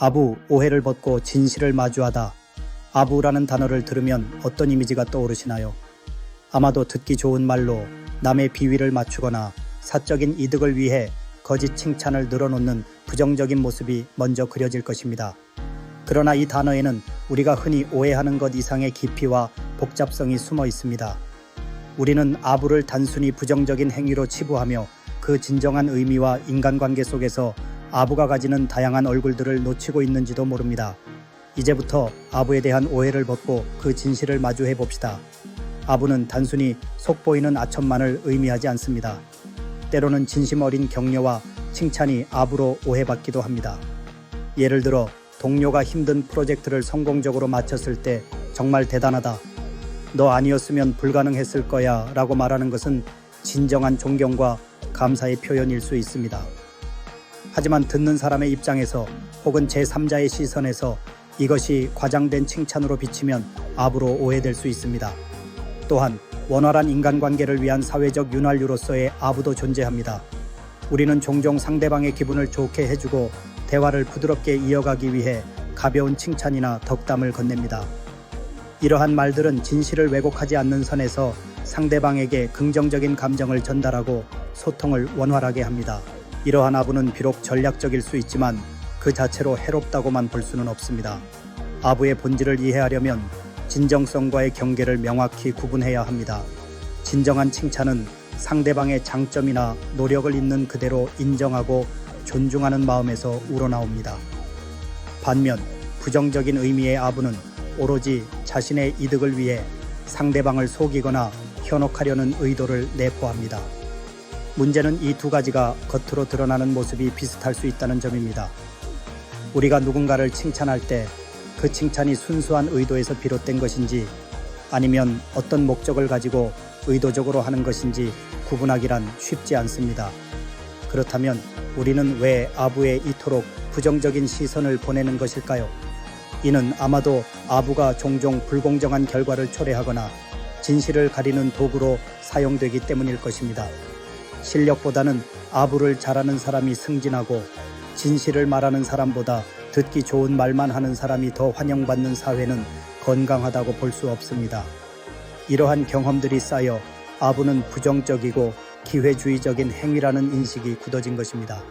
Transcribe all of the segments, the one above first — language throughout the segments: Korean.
아부, 오해를 벗고 진실을 마주하다. 아부라는 단어를 들으면 어떤 이미지가 떠오르시나요? 아마도 듣기 좋은 말로 남의 비위를 맞추거나 사적인 이득을 위해 거짓 칭찬을 늘어놓는 부정적인 모습이 먼저 그려질 것입니다. 그러나 이 단어에는 우리가 흔히 오해하는 것 이상의 깊이와 복잡성이 숨어 있습니다. 우리는 아부를 단순히 부정적인 행위로 치부하며 그 진정한 의미와 인간관계 속에서 아부가 가지는 다양한 얼굴들을 놓치고 있는지도 모릅니다. 이제부터 아부에 대한 오해를 벗고 그 진실을 마주해 봅시다. 아부는 단순히 속보이는 아첨만을 의미하지 않습니다. 때로는 진심 어린 격려와 칭찬이 아부로 오해받기도 합니다. 예를 들어 동료가 힘든 프로젝트를 성공적으로 마쳤을 때 정말 대단하다. 너 아니었으면 불가능했을 거야 라고 말하는 것은 진정한 존경과 감사의 표현일 수 있습니다. 하지만 듣는 사람의 입장에서 혹은 제3자의 시선에서 이것이 과장된 칭찬으로 비치면 아부로 오해될 수 있습니다. 또한 원활한 인간관계를 위한 사회적 윤활유로서의 아부도 존재합니다. 우리는 종종 상대방의 기분을 좋게 해주고 대화를 부드럽게 이어가기 위해 가벼운 칭찬이나 덕담을 건넵니다. 이러한 말들은 진실을 왜곡하지 않는 선에서 상대방에게 긍정적인 감정을 전달하고 소통을 원활하게 합니다. 이러한 아부는 비록 전략적일 수 있지만 그 자체로 해롭다고만 볼 수는 없습니다. 아부의 본질을 이해하려면 진정성과의 경계를 명확히 구분해야 합니다. 진정한 칭찬은 상대방의 장점이나 노력을 있는 그대로 인정하고 존중하는 마음에서 우러나옵니다. 반면 부정적인 의미의 아부는 오로지 자신의 이득을 위해 상대방을 속이거나 현혹하려는 의도를 내포합니다. 문제는 이 두 가지가 겉으로 드러나는 모습이 비슷할 수 있다는 점입니다. 우리가 누군가를 칭찬할 때 그 칭찬이 순수한 의도에서 비롯된 것인지 아니면 어떤 목적을 가지고 의도적으로 하는 것인지 구분하기란 쉽지 않습니다. 그렇다면 우리는 왜 아부에 이토록 부정적인 시선을 보내는 것일까요? 이는 아마도 아부가 종종 불공정한 결과를 초래하거나 진실을 가리는 도구로 사용되기 때문일 것입니다. 실력보다는 아부를 잘하는 사람이 승진하고 진실을 말하는 사람보다 듣기 좋은 말만 하는 사람이 더 환영받는 사회는 건강하다고 볼 수 없습니다. 이러한 경험들이 쌓여 아부는 부정적이고 기회주의적인 행위라는 인식이 굳어진 것입니다.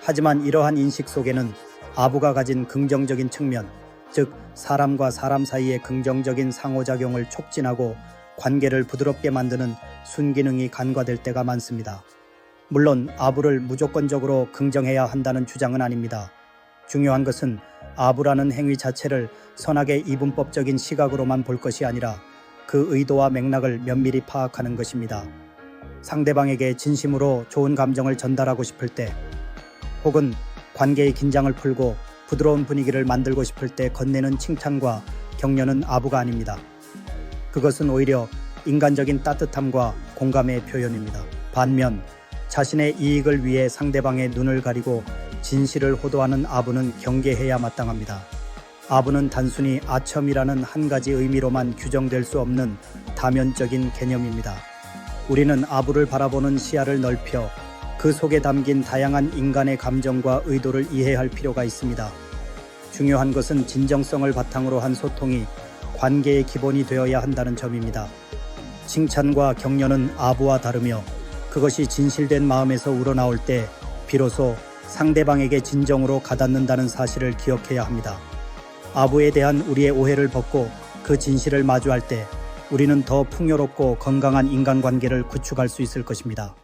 하지만 이러한 인식 속에는 아부가 가진 긍정적인 측면, 즉 사람과 사람 사이의 긍정적인 상호작용을 촉진하고 관계를 부드럽게 만드는 순기능이 간과될 때가 많습니다. 물론 아부를 무조건적으로 긍정해야 한다는 주장은 아닙니다. 중요한 것은 아부라는 행위 자체를 선악의 이분법적인 시각으로만 볼 것이 아니라 그 의도와 맥락을 면밀히 파악하는 것입니다. 상대방에게 진심으로 좋은 감정을 전달하고 싶을 때 혹은 관계의 긴장을 풀고 부드러운 분위기를 만들고 싶을 때 건네는 칭찬과 격려는 아부가 아닙니다. 그것은 오히려 인간적인 따뜻함과 공감의 표현입니다. 반면 자신의 이익을 위해 상대방의 눈을 가리고 진실을 호도하는 아부는 경계해야 마땅합니다. 아부는 단순히 아첨이라는 한 가지 의미로만 규정될 수 없는 다면적인 개념입니다. 우리는 아부를 바라보는 시야를 넓혀 그 속에 담긴 다양한 인간의 감정과 의도를 이해할 필요가 있습니다. 중요한 것은 진정성을 바탕으로 한 소통이 관계의 기본이 되어야 한다는 점입니다. 칭찬과 격려는 아부와 다르며 그것이 진실된 마음에서 우러나올 때 비로소 상대방에게 진정으로 가닿는다는 사실을 기억해야 합니다. 아부에 대한 우리의 오해를 벗고 그 진실을 마주할 때 우리는 더 풍요롭고 건강한 인간관계를 구축할 수 있을 것입니다.